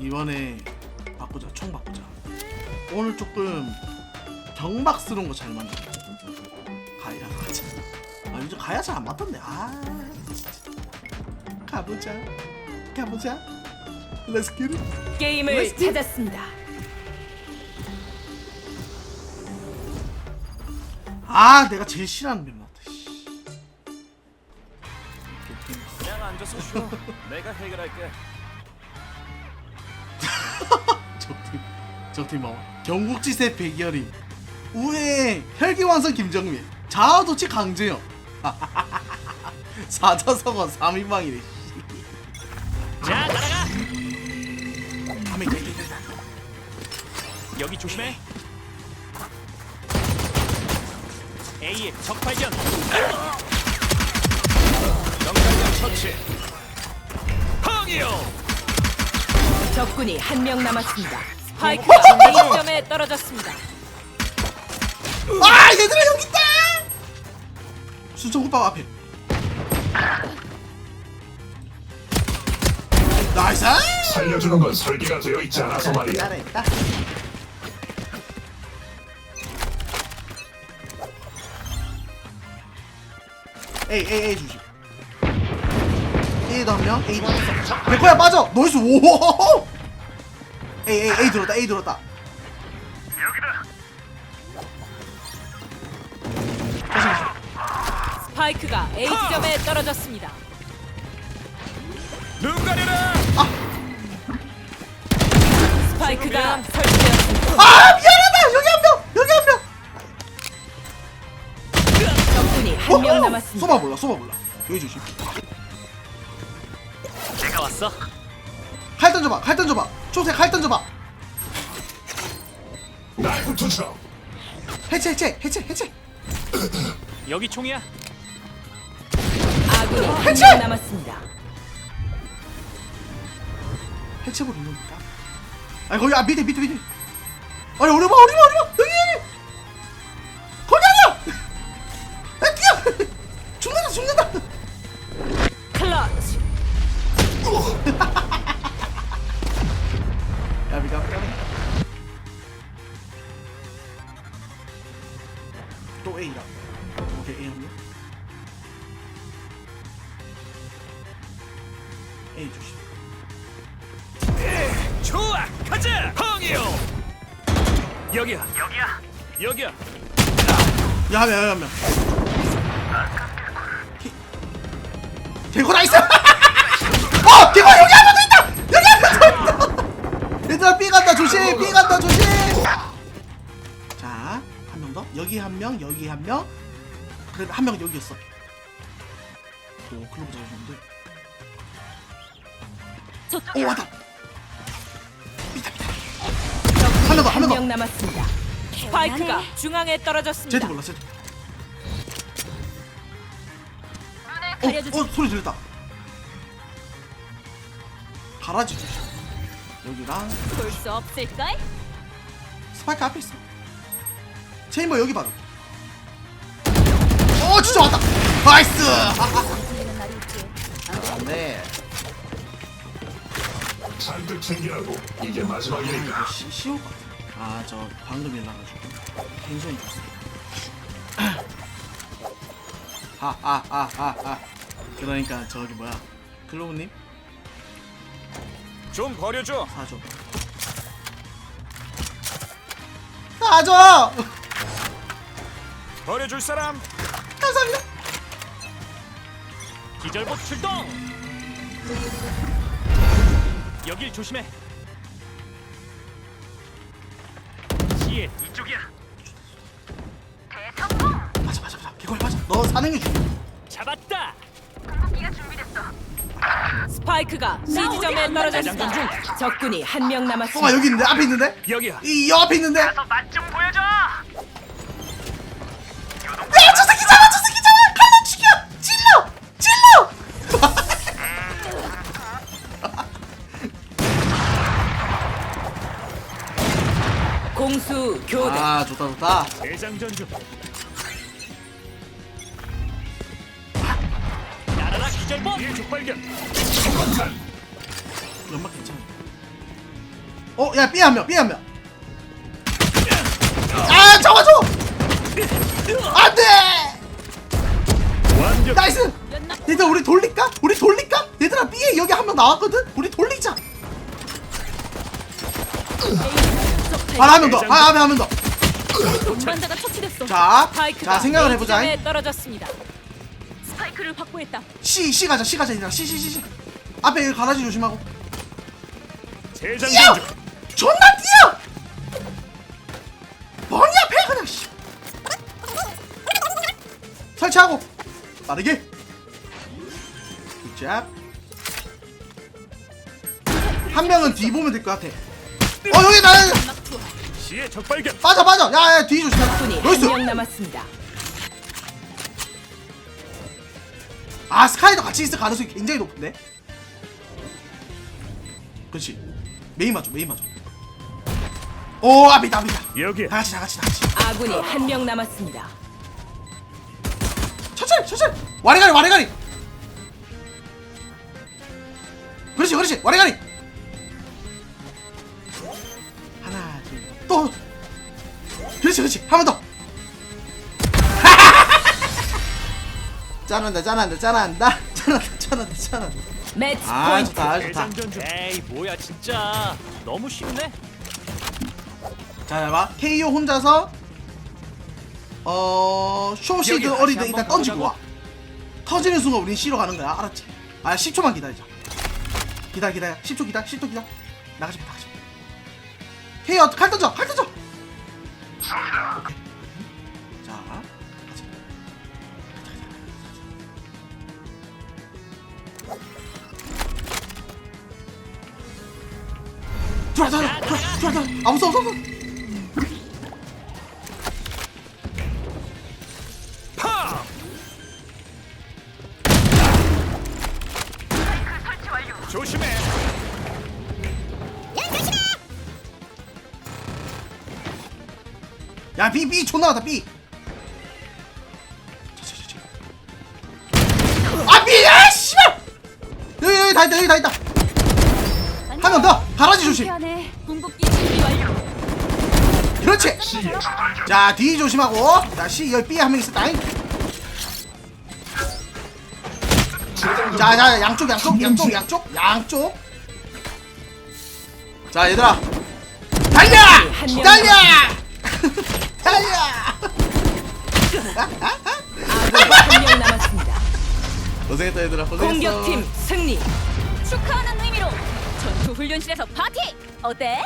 이번에 바꾸자 총 바꾸자 오늘 조금 경박스러운 거 잘 만나 가야 가자 아 요즘 가야 잘 안 맞던데 아 진짜 가보자 가보자 Let's get it 게임을 Let's do- 찾았습니다. 아 내가 제일 싫어하는 씨. 그냥 앉아서 쉬어. 내가 해결할게. 적팀 봐봐 경국지세 백열이 우회 혈기완성 김정민 자아도취 강재영 사자성어 3인방이네 자, 날아가. 밤에 개개개다 여기 조심해. A의 적 발견. 명장면 처치. 항이요. 적군이 한 명 남았습니다. 스파이크가 A점에 떨어졌습니다. 아 얘들아 여기 있다! 수정국밥 앞에. 나이스! 살려주는 건 설계가 되어 있지 않아서 말이야. 잘했다. 에이 에이 에이 조심. A도 한명 A도 한명 백호야 빠져! 너이스 오 에이 에이 에이 들었다 에이 들었다. 스파이크가 A 지점에 떨어졌습니다. 눈 가려라. 스파이크가 설치되었습니다. 아 미안하다! 여기 한 명! 여기 한 명! 적군이 한명 남았습니다. 쏘마 몰라 쏘마 몰라. 여기 조심. 내가 왔어. 칼 던져봐 칼 던져봐 초세 칼 던져봐 나이프 투척. 해체 해체 해체 해체 여기 총이야. 아군이 한 해체! 명 남았습니다. 해체볼 있는니까 아니 거기 아 밑에 밑에 밑에 아니 어려봐 어려봐 어려봐 여기 야 미가 또 A라 오케이 A 한명 A 조심 좋아, 가자. 항이요. 여기야. 여기야. 여기야. 야, 한 명, 한 명. 대고 나이스! 어! 대고 여기 한명더 얘들아, B 간다, 조심! B 간다, 조심! 자, 한 명 더. 여기 한 명, 여기 한 명. 그래, 한명 여기였어. 오, 클로브 잘해주는데. 오, 왔다! 미다, 미다. 한명 더, 한명 더. 명 남았습니다. 스파이크가 중앙에 떨어졌습니다. 몰라, 쟤도. 어, 어, 소리 들렸다. 가라지 조심. 여기랑 볼 수 없을걸? 스파이크 앞에 있어. 체인버 여기 봐도. 어, 진짜 왔다. 나이스. 네. 잔뜩 챙기라고. 이게 이거 마지막이니까. 시, 쉬울 것 같아. 아, 저 방금 일나가지고 텐션이 좋습니다. 하하하하하. 그러니까 저기 뭐야, 클로우님 좀 버려줘. 사줘. 사줘. 버려줄 사람. 감사합니다. 기절복 출동. 여길 조심해. 시에 이쪽이야. 맞아 맞아 맞아. 개걸 맞아. 너 사는 게. 잡았다. 스파이크가 C 지점에 떨어졌습니다. 대장전 적군이 한명 쏘가 남았습니다. 여기 있는데 앞에 있는데 여기야. 이 옆에 있는데. 야, 맛좀 보여줘. 저 새끼 잡아, 저 새끼 잡아. 칼로 죽여. 찔러, 찔러. 공수 교대. 아 좋다 좋다. 대장전 중. 날아라 기절복. 뒤에 적 발견. 정확한. 연막 괜찮아. 어, 야, B 한 명, B 한 명. 아, 잡아줘! 안 돼! 완벽. 나이스! 얘들아, 우리 돌릴까? 우리 돌릴까? 얘들아, B에 여기 한 명 나왔거든? 우리 돌리자. 바로 한명 더, 아, 한명 한명 더. 자, 자, 생각을 해보자. 떨어졌습니다. 스파이크를 확보했다. C, C 가자, C 가자, 얘들아. C, C, C, C. 앞에 여기 가라지 조심하고. 재장전! 중. 존나 뛰어! 머리 앞에 그냥 씨. 설치하고 빠르게 굿잡 한 명은 뒤 보면 될 것 같아 어 여기 나 시의 적발견. 빠져 빠져 야야 뒤 조심해 군이 나이스 한명 남았습니다. 아 스카이도 같이 있을 가능성이 굉장히 높은데? 그렇지. 메인 맞죠 메인 맞죠. 오 앞이다 앞이다. 여기야. 다 같이 다 같이 다 같이. 아군이 한 명 남았습니다. 천천히 천천히. 와리가리 와리가리. 그렇지 그렇지. 와리가리. 하나 둘또. 그렇지 그렇지. 한 번더 짠한다 짠한다 짠한다. 짠한다 짠한다 짠한다. 매치 아 포인트. 좋다 아, 좋다 중. 에이 뭐야 진짜. 너무 쉽네. 자 봐봐. KO 혼자서 어 쇼시드 여기 어리드 다시 일단 한번 던지고 와. 터지는 순간 우린 C로 가는 거야. 알았지? 아 10초만 기다리자. 기다려 기다려. 10초 기다려 10초 기다려. 나가지 마 나가지 마 KO 칼 던져 칼 던져 들어와 들어와 들어와 들어와 아무 없어 파. 조심해. 야, B, B, 존나 왔다, B. 아, B, 야, 씨발! 여기, 여기 다 있다, 여기 다 있다. 한 명 더, 가라지 조심. 안에 궁극기 준비 완료. 그렇지. 자, D 조심하고. 자, C, 여기 B 한 명 있었다. 자, 자, 양쪽, 양쪽, 양쪽, 양쪽, 양쪽. 자, 얘들아. 달려! 달려! 달려! 한명 남았습니다. 고생했다, 얘들아. 고생했어. 공격팀 승리. 축하하는 의미로 전투 훈련실에서 파티. 어때?